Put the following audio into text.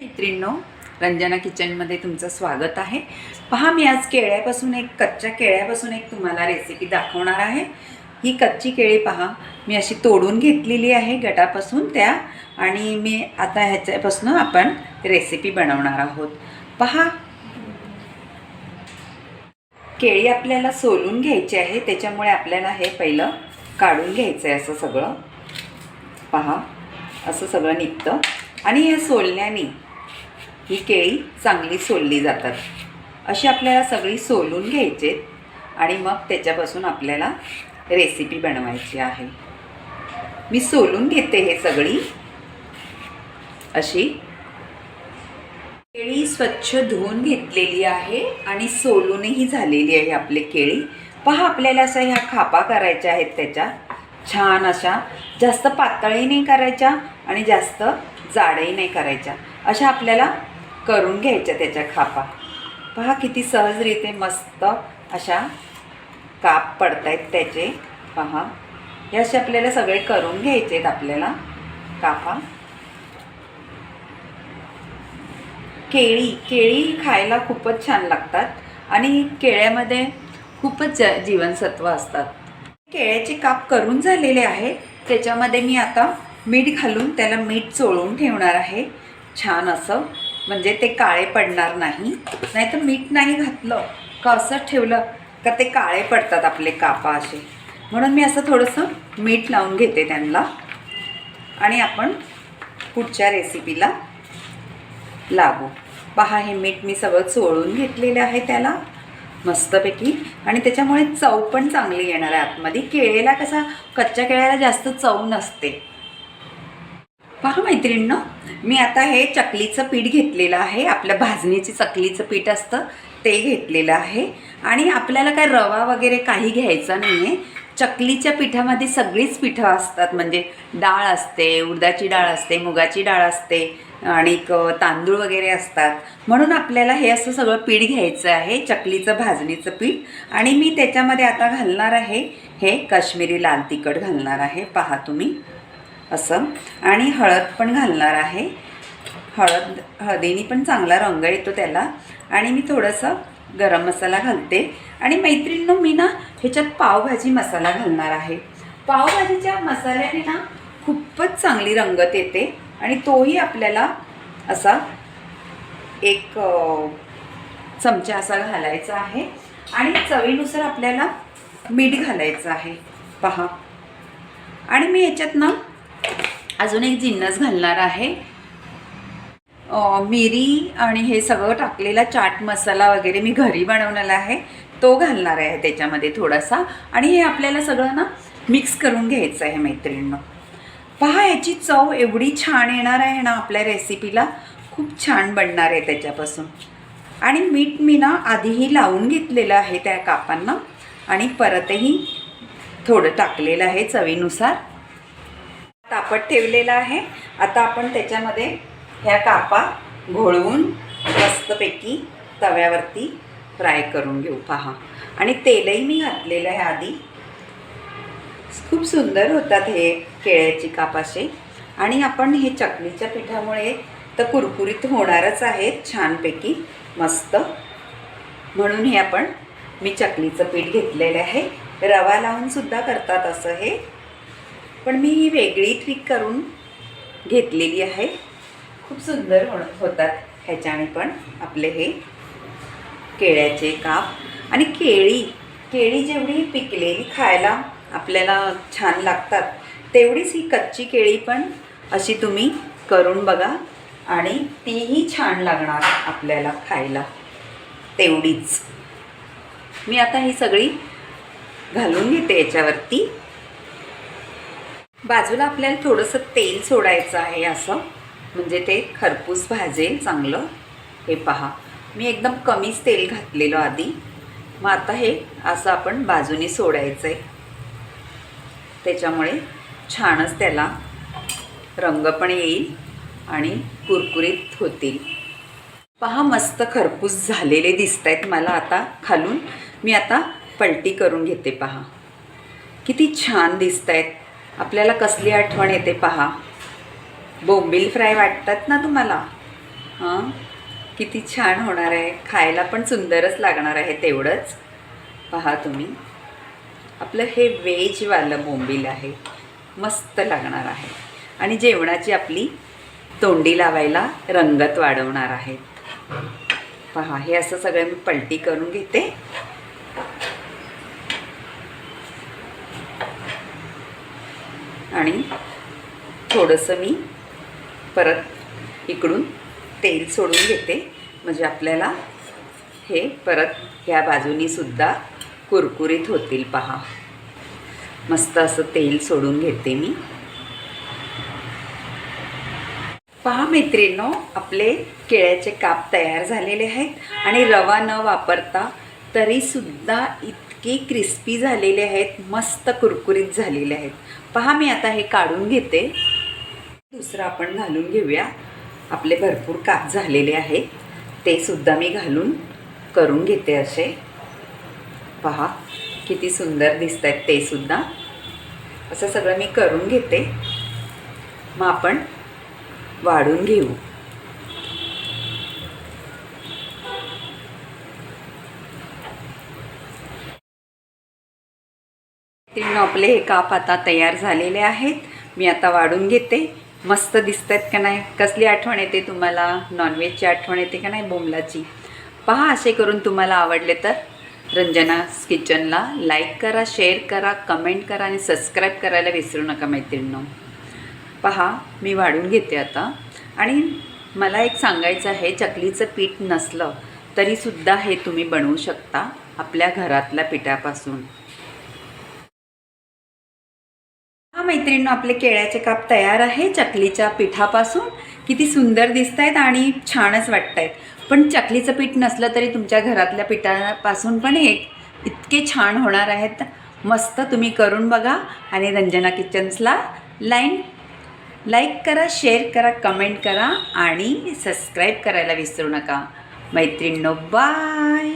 मैत्रिणींनो रंजना किचनमध्ये तुमचं स्वागत आहे. पहा मी आज केळ्यापासून एक कच्च्या केळ्यापासून एक तुम्हाला रेसिपी दाखवणार आहे. ही कच्ची केळी पहा मी अशी तोडून घेतलेली आहे गटापासून त्या आणि मी आता ह्याच्यापासून आपण रेसिपी बनवणार आहोत. पहा. केळी आपल्याला सोलून घ्यायची आहे त्याच्यामुळे आपल्याला हे पहिलं काढून घ्यायचं आहे असं सगळं. पहा असं सगळं निघतं. आणि हे सोलण्याने ही केळी चांगली सोलली जातात. अशी आपल्याला सगळी सोलून घ्यायचे आणि मग त्याच्यापासून आपल्याला रेसिपी बनवायची आहे. मी सोलून घेते हे सगळी. अशी केळी स्वच्छ धुवून घेतलेली आहे आणि सोलूनही झालेली आहे आपली केळी. पहा आपल्याला अशा ह्या खापा करायच्या आहेत त्याच्या. छान अशा. जास्त पातळही नाही करायच्या आणि जास्त जाडही नाही करायच्या. अशा आपल्याला करून घ्यायच्या त्याच्या खापा. पहा किती सहजरीते मस्त अशा काप पडतायत त्याचे. पहा. हे असे आपल्याला सगळे करून घ्यायचे आहेत आपल्याला कापा. केळी केळी खायला खूपच छान लागतात आणि केळ्यामध्ये खूपच ज- जीवनसत्व असतात. केळ्याचे काप करून झालेले आहे. त्याच्यामध्ये मी आता मीठ घालून त्याला मीठ चोळून ठेवणार आहे. छान असं. म्हणजे ते काळे पडणार नाही. नाहीतर मीठ नाही घातलं का असं ठेवलं का ते काळे पडतात आपले कापा असे. म्हणून मी असं थोडंसं मीठ लावून घेते त्यांना. आणि आपण पुढच्या रेसिपीला लागू. पहा हे मीठ मी सगळं चोळून घेतलेलं आहे त्याला. मस्तपैकी. आणि त्याच्यामुळे चव पण चांगली येणार आहे आतमध्ये. केळेला कसा कच्च्या केळ्याला जास्त चव नसते. पहा मैत्रिणींनो मी आता हे चकलीचं पीठ घेतलेलं आहे. आपल्या भाजणीची चकलीचं पीठ असतं ते घेतलेलं आहे. आणि आपल्याला काय रवा वगैरे काही घ्यायचा नाही आहे चकलीच्या पिठामध्ये सगळीच पिठं असतात. म्हणजे डाळ असते उडदाची डाळ असते मुगाची डाळ असते आणि तांदूळ वगैरे असतात. म्हणून आपल्याला हे असं सगळं पीठ घ्यायचं आहे चकलीचं भाजणीचं पीठ. आणि मी त्याच्यामध्ये आता घालणार आहे हे काश्मीरी लाल तिखट घालणार आहे. पहा तुम्ही. असं. आणि हळद पण घालणार आहे. हळद हळदीने पण चांगला रंग येतो त्याला. आणि मी थोडंसं गरम मसाला घालते. आणि मैत्रिणींनो मी ना ह्याच्यात पावभाजी मसाला घालणार आहे. पावभाजीच्या मसाल्याने ना खूपच चांगली रंगत येते. आणि तोही आपल्याला असा एक चमचा असा घालायचा आहे. आणि चवीनुसार आपल्याला मीठ घालायचं आहे. पहा. आणि मी ह्याच्यात ना अजून एक जिन्नस घालणार आहे. मिरी आणि हे सगळं टाकलेला चाट मसाला वगैरे मी घरी बनवलेला आहे. तो घालणार आहे त्याच्यामध्ये थोडासा. आणि हे आपल्याला सगळं ना मिक्स करून घ्यायचं आहे मैत्रिणींना. पहा याची चव एवढी छान येणार आहे ना आपल्या रेसिपीला. खूप छान बनणार आहे त्याच्यापासून. आणि मीठ मी ना आधीही लावून घेतलेलं आहे त्या कापांना. आणि परतही थोडं टाकलेलं आहे चवीनुसार. तापत ठेवलेला आहे. आता आपण त्याच्यामध्ये ह्या कापा घोळवून मस्तपैकी तव्यावरती फ्राय करून घेऊ. पहा. आणि तेलही मी घातलेलं आहे आधी. खूप सुंदर होतात हे केळ्याची कापाशे आणि आपण हे चकलीच्या पिठामुळे तर कुरकुरीत होणारच आहेत छानपैकी. मस्त. म्हणून हे आपण मी चकलीचं पीठ घेतलेलं आहे. रवा लावून सुद्धा करतात असं हे. पण मी ही वेगळी ट्रिक करून घेतलेली आहे. खूप सुंदर होण होतात ह्याच्याने पण आपले हे केळ्याचे काप. आणि केळी केळी जेवढी पिकलेली खायला आपल्याला छान लागतात तेवढीच ही कच्ची केळी पण अशी तुम्ही करून बघा आणि तीही छान लागणार आपल्याला खायला. तेवढीच. मी आता ही सगळी घालून घेते याच्यावरती. बाजूला आपल्याला थोडंसं तेल सोडायचं आहे असं. म्हणजे ते खरपूस भाजेल चांगलं. हे पहा. मी एकदम कमीच तेल घातलेलं आधी. मग आता हे असं आपण बाजूने सोडायचं आहे त्याच्यामुळे छानच त्याला रंग पण येईल आणि कुरकुरीत होतील. पहा मस्त खरपूस झालेले दिसत आहेत मला आता खालून. मी आता पलटी करून घेते पहा. किती छान दिसत आहेत आपल्याला कसली आठवण येते पहा. बोंबील फ्राय वाटतात ना तुम्हाला? हां? किती छान होणार आहे. खायला पण सुंदरच लागणार आहे तेवढंच. पहा तुम्ही. आपलं हे व्हेजवालं बोंबील आहे. मस्त लागणार आहे. आणि जेवणाची आपली तोंडी लावायला रंगत वाढवणार आहेत. पहा हे असं सगळं मी पलटी करून घेते. आणि थोडंसं मी परत इकडून तेल सोडून घेते. म्हणजे आपल्याला हे परत ह्या बाजूनीसुद्धा कुरकुरीत होतील पहा. मस्त असं तेल सोडून घेते मी. पहा मैत्रिणींनो आपले केळ्याचे काप तयार झालेले आहेत आणि रवा न वापरता तरीसुद्धा इतकी क्रिस्पी झालेले आहेत मस्त कुरकुरीत झालेले आहेत. पहा मी आता हे काढून घेते. दुसरं आपण घालून घेऊया. आपले भरपूर काप झालेले आहेत. ते सुद्धा मी घालून करून घेते असे. पहा किती सुंदर दिसत आहेत ते सुद्धा. असं सगळं मी करून घेते. मग आपण वाढून घेऊ. आपले हे काप आता तयार झालेले आहेत. मी आता वाढून घेते. मस्त दिसत आहेत का नाही? कसली आठवण येते तुम्हाला? नॉनव्हेजची आठवण येते का नाही बोंबलाची? पहा असे करून तुम्हाला आवडले तर. रंजनास किचनला लाईक करा शेअर करा कमेंट करा आणि सबस्क्राईब करायला विसरू नका मैत्रिणींनो. पहा मी वाढून घेते आता. आणि मला एक सांगायचं आहे चकलीचं पीठ नसलं तरीसुद्धा हे तुम्ही बनवू शकता आपल्या घरातल्या पिठापासून. मैत्रिणींनो आपले केळ्याचे काप तयार आहे. चकलीच्या पिठापासून किती सुंदर दिसत आहेत आणि छानच वाटत आहेत पण चकलीचं पीठ नसलं तरी तुमच्या घरातल्या पिठापासून पण हे इतके छान होणार आहेत. मस्त तुम्ही करून बघा आणि रंजना किचन्सला लाईन लाईक करा शेअर करा कमेंट करा आणि सबस्क्राईब करायला विसरू नका. मैत्रिणींनो बाय!